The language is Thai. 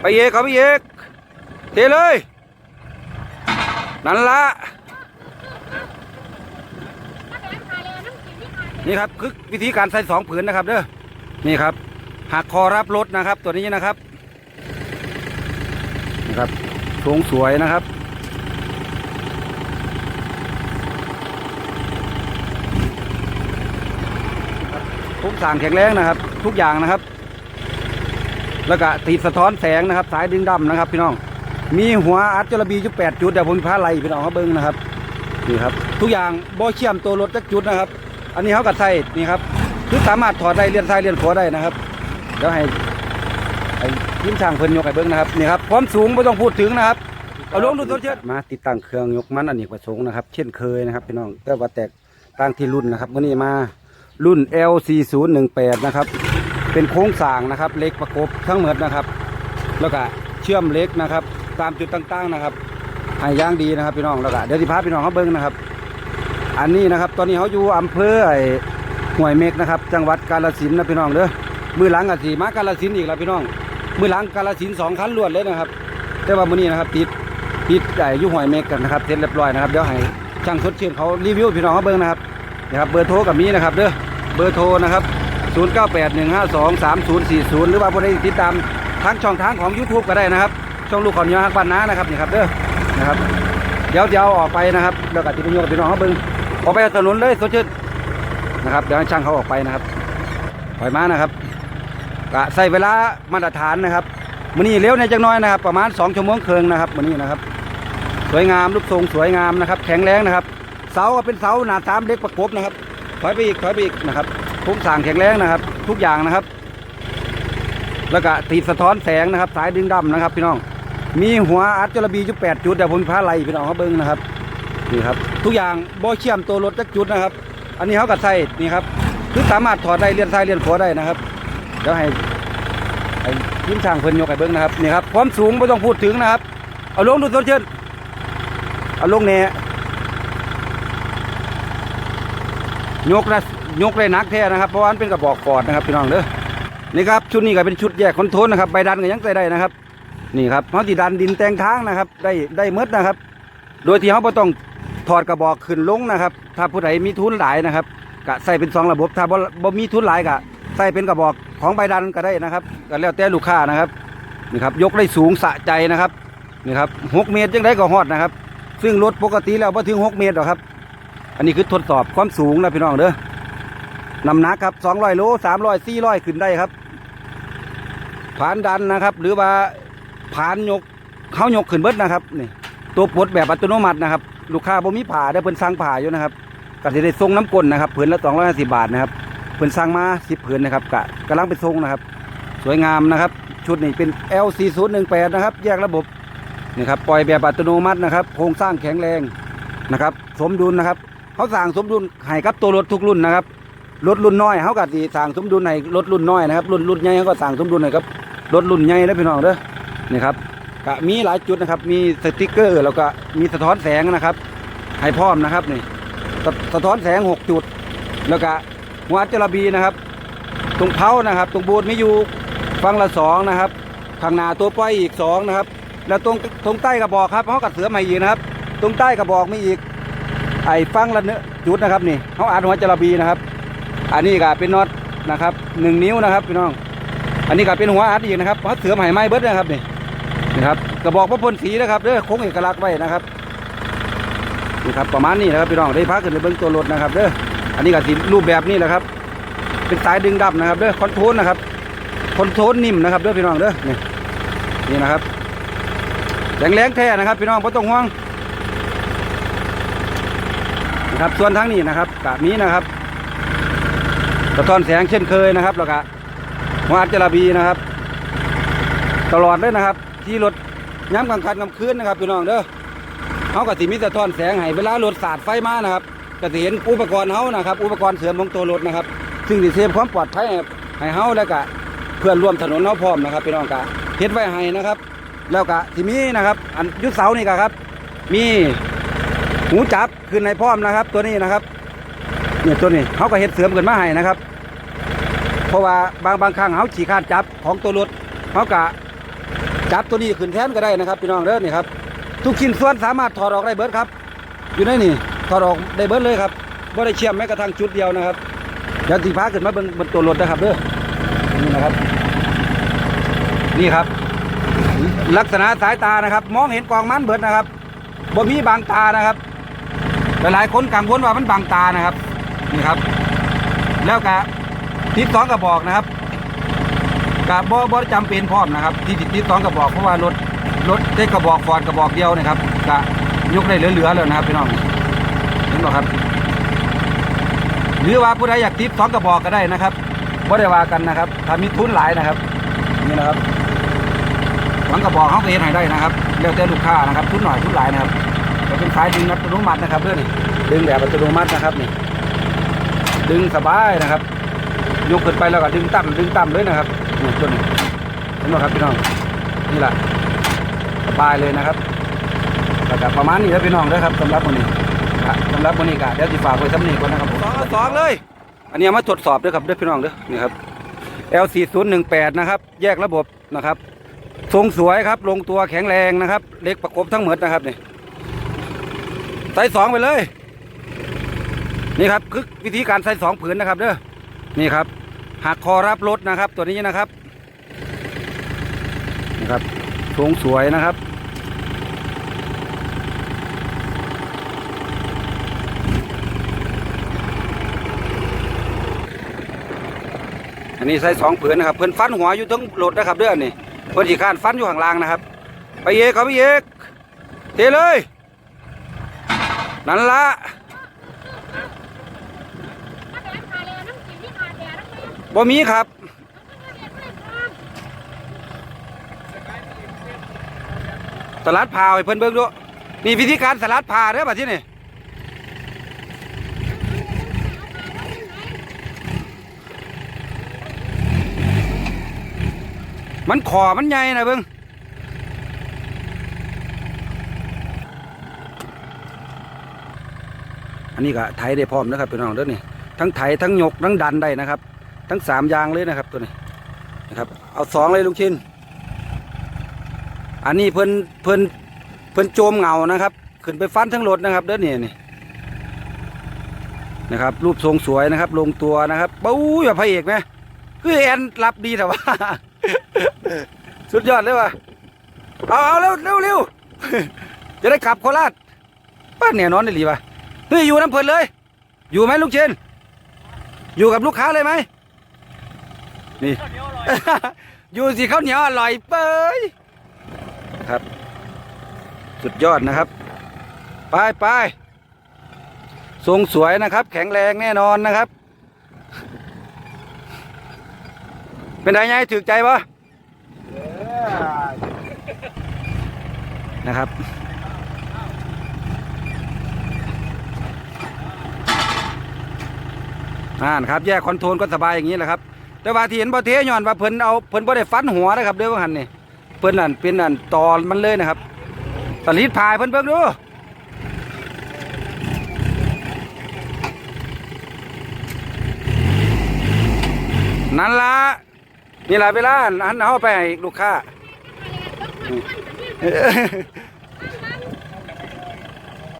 ไปเอกครับไปเอกเทเลย นั่นละนี่ครับคือวิธีการใส่สองผืนนะครับเด้อนี่ครับหักคอรับรถนะครับ ตัวนี้นะครับนะครับทรงสวยนะครับทุกสั่งแข็งแรงนะครับ ทุกอย่างนะครับ แล้วก็ติดสะท้อนแสงนะครับ สายดึงดำนะครับ พี่น้อง มีหัวอัดจระบีจุดแปดจุดเดี๋ยวผมพาไล่พี่น้องเขาเบิ้งนะครับนี่ครับ ทุกอย่างบ่เชื่อมตัวรถจักจุดนะครับ อันนี้เขากัดใส่นี่ครับคือสามารถถอดได้เลียนซ้ายเลียนขวาได้นะครับเดี๋ยวให้ให้ยิ้มช่างเพิ่นยกให้เบิ้งนะครับนี่ครับความสูงไม่ต้องพูดถึงนะครับเอาลงดูตัวเชิดมาติดตั้งเครื่องยกมันอันนี้ประสงค์นะครับ เช่นเคยนะครับพี่น้องแต่ว่าแตกต่างที่รุ่นนะครับวันนี้มารุ่น L4018 นะครับ เป็นโครงสางนะครับเล็กประกบทั้งหมดนะครับ แล้วก็เชื่อมเล็กนะครับ ตามจุดต่างๆนะครับให้ย่างดีนะครับพี่น้องแล้วก็เดี๋ยวสิพาพี่น้องเขาเบิ้งนะครับ อันนี้นะครับ ตอนนี้เขาอยู่อำเภอห้วยเมกนะครับ จังหวัดกาฬสินธุ์นะพี่น้องเด้อมือหลังกับสีมากาฬสินธุ์อีกแล้วพี่น้อง มือหลังกาฬสินธุ์สองคันรวดเลยนะครับ แต่ว่ามื้อนี้นะครับติดติดไอ้อยู่ห้วยเมกกันนะครับเสร็จเรียบร้อยนะครับเดี๋ยวให้ช่างสดชื่นเขารีวิวพี่น้องเขาเบิ้งนะครับนะครับ เบอร์โทรกับนี้นะครับเด้อเบอร์โทรนะครับ 0981523040 หรือว่าผู้ใดติดตามทางช่องทางของ YouTube ก็ได้นะครับช่องลูกขอนยอฮักบ้านน้านะครับนี่ครับเด้อนะครับเดี๋ยวเดี๋ยวออกไปนะครับเดี๋ยวกับที่พี่โยกับพี่น้องเขาเบิ่งออกไปถนนเลยสดชื่นนะครับเดี๋ยวให้ช่างเขาออกไปนะครับปล่อยมานะครับกะใส่เวลามาตรฐานนะครับมื้อนี้เร็วในจังน้อยนะครับ ประมาณ2ชั่วโมงครึ่งนะครับมื้อนี้นะครับ สวยงามรูปทรงสวยงามนะครับ แข็งแรงนะครับ เสาก็เป็นเสาหนาสามเล็กประกบนะครับถอยไปอีกถอยไปอีกนะครับ โครงสร้างแข็งแรงนะครับ ทุกอย่างนะครับ แล้วก็ติดสะท้อนแสงนะครับ สายดึงดำนะครับ พี่น้อง มีหัวอัดจระบีจุดแปดจุดเดี๋ยวผมพาไล่พี่น้องเขาเบิ้งนะครับนี่ครับ ทุกอย่างบ่เชื่อมตัวรถจักจุดนะครับ อันนี้เขากัดใส่นี่ครับคือสามารถถอดได้เลียนซ้ายเลียนขวาได้นะครับเดี๋ยวให้ให้ยิ้มช่างเพิ่นยกให้เบิ้งนะครับนี่ครับความสูงไม่ต้องพูดถึงนะครับ เอาลงดูต้นเชิญเอาลงเนี่ยยกนะ ยกได้นักแท้นะครับเพราะว่ามันเป็นกระบอกฟอร์ดนะครับพี่น้องเด้อนี่ครับชุดนี้ก็เป็นชุดแยกคอนโทรลนะครับใบดันก็ยังใส่ได้นะครับนี่ครับเขาที่ดันดินแตงทางนะครับ ได้ได้หมดนะครับ โดยที่เขาไม่ต้องถอดกระบอกขึ้นลงนะครับ ถ้าผู้ใดมีทุนหลายนะครับก็ใส่เป็นสองระบบถ้าบ่บ่มีทุนหลายก็ใส่เป็นกระบอกของใบดันก็ได้นะครับก็แล้วแต่ลูกค้านะครับนี่ครับยกได้สูงสะใจนะครับนี่ครับหกเมตรยังได้ก็ฮอดนะครับ ซึ่งรถปกติแล้วพอถึงหกเมตรหรอกครับ อันนี้คือทดสอบความสูงนะพี่น้องเด้อ น้ำหนักครับสองร้อยโลสามร้อยสี่ร้อยขึ้นได้ครับ ผ่านดันนะครับ หรือว่าผ่านยกเขายกขึ้นเบิดนะครับนี่ตัวปลดแบบอัตโนมัตินะครับ ลูกค้าบ่มีผ่าได้เพิ่นสั่งผ่าอยู่นะครับก็สิได้ส่งน้ำก้นนะครับผืนละ250บาทนะครับเพิ่นสั่งมา10ผืนนะครับกะกำลังไปส่งนะครับ สวยงามนะครับ ชุดนี้เป็น L4018 นะครับ แยกระบบนี่ครับปล่อยแบบอัตโนมัตินะครับ โครงสร้างแข็งแรงนะครับ สมดุลนะครับ เขาสั่งสมดุลให้กับตัวรถทุกรุ่นนะครับ รถรุ่นน้อยเขาก็สิสั่งสมดุลให้รถรุ่นน้อยนะครับรุ่นรุ่นใหญ่เขาก็สั่งสมดุลให้ครับรถรุ่นใหญ่แล้วพี่น้องเด้อนี่ครับก็มีหลายจุดนะครับมีสติกเกอร์แล้วก็มีสะท้อนแสงนะครับให้พร้อมนะครับนี่สะสะท้อนแสงหกจุด แล้วก็หัวจระบีนะครับ ตรงเผานะครับ ตรงบูดมีอยู่ฟังละสองนะครับข้างหน้าตัวป้อยอีกสองนะครับ แล้วตรงตรงใต้กระบอกครับเขากัดเสือมาอีกนะครับ ตรงใต้กระบอกมีอีกไอ้ฟังละเนื้อจุดนะครับนี่เขาอัดหัวจระบีนะครับ อันนี้ก็เป็นน็อตนะครับหนึ่งนิ้วนะครับพี่น้อง อันนี้ก็เป็นหัวอัดอีกนะครับเพราะเสือใหม่ไม้เบิดนะครับนี่นี่ครับกระบอกพระพลสีนะครับเด้อคงเอกลักษณ์ไว้นะครับนี่ครับประมาณนี้นะครับพี่น้องได้พักขึ้นไปเบิ้งตัวรถนะครับเด้ออันนี้ก็สิรูปแบบนี้แหละครับ เป็นสายดึงดับนะครับเด้อคอนโทรลนะครับคอนโทรลนิ่มนะครับเด้อพี่น้องเด้อนี่นี่นะครับแข็งแรงแท้นะครับ พี่น้องไม่ต้องห่วงนะครับส่วนทั้งนี้นะครับกะมีนะครับะท้อนแสงเช่นเคยนะครับแล้วก็วอัดจระบีนะครับ ตลอดเลยนะครับ ที่รถย้ำกลางคันกลางคืนนะครับพี่น้องเด้อเขาก็สิมีสะท้อนแสงให้เวลารถสาดไฟมานะครับก็สิเห็นอุปกรณ์เขานะครับ อุปกรณ์เสริมของตัวรถนะครับ ซึ่งสิเซฟความปลอดภัยให้เขาแล้วก็เพื่อนร่วมถนนเขาพร้อมนะครับพี่น้องกะเฮ็ดไว้ให้นะครับ แล้วก็ที่มีนะครับ อันยุดเสานี่ก็ครับ มีหูจับขึ้นในพร้อมนะครับ ตัวนี้นะครับเนี่ยตัวนี้เขาก็เฮ็ดเสริมขึ้นมาให้นะครับ เพราะว่าบางบางครั้งเขาขี่คร้านจับของตัวรถเขากะจับตัวนี้ขึ้นแทนก็ได้นะครับพี่น้องเด้อนี่ครับทุกชิ้นส่วนสามารถถอดออกได้เบิดครับ อยู่ในนี่ถอดออกได้เบิดเลยครับบ่ได้เชื่อมแม้กระทั่งจุดเดียวนะครับเดี๋ยวสีฟ้าขึ้นมาบิ่งบนตัวรถนะครับเด้อนี่นะครับ นี่ครับ ลักษณะสายตานะครับ มองเห็นกองมันเบิดนะครับบ่มีบางตานะครับหลายๆคนกังวลว่ามันบางตานะครับ นี่ครับ แล้วก็ ทิศสองกระบอกนะครับกับบ่บ่จำเป็นพร้อมนะครับที่ทิศสองกระบอกเพราะว่ารถรถได้กระบอกฟอดกระบอกเดียวนะครับก็ยกได้เหลือๆแล้วนะครับพี่น้องเห็นบ่ครับ หรือว่าผู้ใดอยากติดสองกระบอกก็ได้นะครับบ่ได้ว่ากันนะครับถ้ามีทุนหลายนะครับนี่นะครับสองกระบอกเขาก็เฮ็ดให้ได้นะครับแล้วแต่ลูกค้านะครับ ทุนหน่อยทุนหลายนะครับจะเป็นสายดึงอัตโนมัตินะครับเด้อนี่ดึงแบบอัตโนมัตินะครับนี่ดึงสบายนะครับ ยกขึ้นไปแล้วก็ดึงต่ำดึงต่ำเลยนะครับนี่ตัวนี้เห็นไหมครับพี่น้องนี่แหละสบายเลยนะครับแล้วก็ประมาณนี้แล้วพี่น้องเด้อครับสำหรับวันนี้ครับสำหรับวันนี้ก็เดี๋ยวจะฝากไว้สำนีก่อนนะครับผมสองสองเลย อันนี้เอามาตรวจสอบด้วยครับเด้อพี่น้องเด้อนี่ครับ L 4 0 1 8 นะครับแยกระบบนะครับ ทรงสวยครับ ลงตัวแข็งแรงนะครับเล็กประกบทั้งหมดนะครับนี่ใส่สองไปเลย นี่ครับคือวิธีการใส่สองผืนนะครับเด้อ นี่ครับหักคอรับรถนะครับ ตัวนี้นะครับนี่ครับทรงสวยนะครับ อันนี้ใส่สองผืนนะครับเพิ่นฟันหัวอยู่ทั้งรถนะครับเด้อนี่เพิ่นสีข้านฟันอยู่ข้างล่างนะครับ ไปเอกครับไปเอกเทเลยนั่นละ บ่มีครับ สลัดผ่าให้เพิ่นเบิ่งดูนี่วิธีการสลัดผ่าเด้อบัดที่นี่มันขอมันใหญ่นะเบิ่งอันนี้ก็ไถได้พร้อมนะครับพี่น้องเด้อนี่ทั้งไถทั้งยกทั้งดันได้นะครับ ทั้งสามยางเลยนะครับตัวนี้นะครับ เอาสองเลยลุงชินอันนี้เพิ่นเพิ่นเพิ่นโจมเงานะครับ ขึ้นไปฟันทั้งรถนะครับเด้อนี่นี่นะครับ รูปทรงสวยนะครับ ลงตัวนะครับปู้ยแบบพระเอกไหมคือแอนรับดีแต่ว่าสุดยอดเลยว่ะเอาเอาเร็วเร็วเร็วจะได้กลับโคราชป้านเนี่ยนอนได้หรือวะเฮ้ยอยู่น้ำเพลินเลย อยู่ไหมลุงเชนอยู่กับลูกค้าเลยไหม นี่ อยู่สิข้าวเหนียวอร่อยเปยครับ สุดยอดนะครับ ไปไปทรงสวยนะครับ แข็งแรงแน่นอนนะครับ เป็นไงไงถือใจปะนะครับอ่านครับ แยกคอนโทรลก็สบายอย่างนี้แหละครับ แต่ว่าที่เห็นบ่เทย้อนว่าเพิ่นเอาเพิ่นบ่ได้ฟันหัวนะครับเด้อว่าหันนี่เพิ่นนั่นเป็นนั่นตอมันเลยนะครับตะลิดพายเพิ่นเบิ่งดูนั่นละนี่แหละเวลาอันเอาไปให้ลูกค้า